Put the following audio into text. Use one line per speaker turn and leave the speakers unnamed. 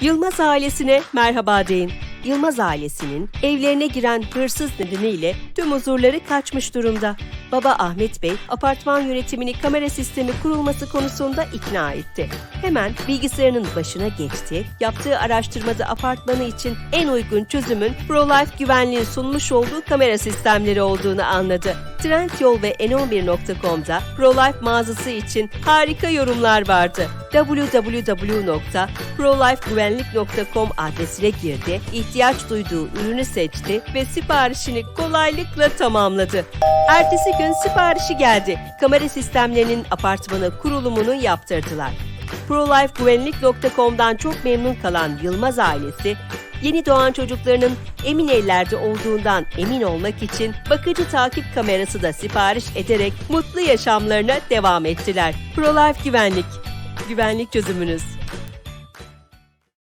Yılmaz ailesine merhaba deyin. Yılmaz ailesinin evlerine giren hırsız nedeniyle tüm huzurları kaçmış durumda. Baba Ahmet Bey, apartman yönetimini kamera sistemi kurulması konusunda ikna etti. Hemen bilgisayarının başına geçti, yaptığı araştırmada apartmanı için en uygun çözümün ProLife güvenliğin sunmuş olduğu kamera sistemleri olduğunu anladı. Trendyol ve n11.com'da ProLife mağazası için harika yorumlar vardı. www.prolifegüvenlik.com adresine girdi, ihtiyaç duyduğu ürünü seçti ve siparişini kolaylıkla tamamladı. Ertesi gün siparişi geldi. Kamera sistemlerinin apartmanı kurulumunu yaptırdılar. ProLifeGüvenlik.com'dan çok memnun kalan Yılmaz ailesi, yeni doğan çocuklarının emin ellerde olduğundan emin olmak için bakıcı takip kamerası da sipariş ederek mutlu yaşamlarına devam ettiler. ProLife Güvenlik, güvenlik çözümünüz.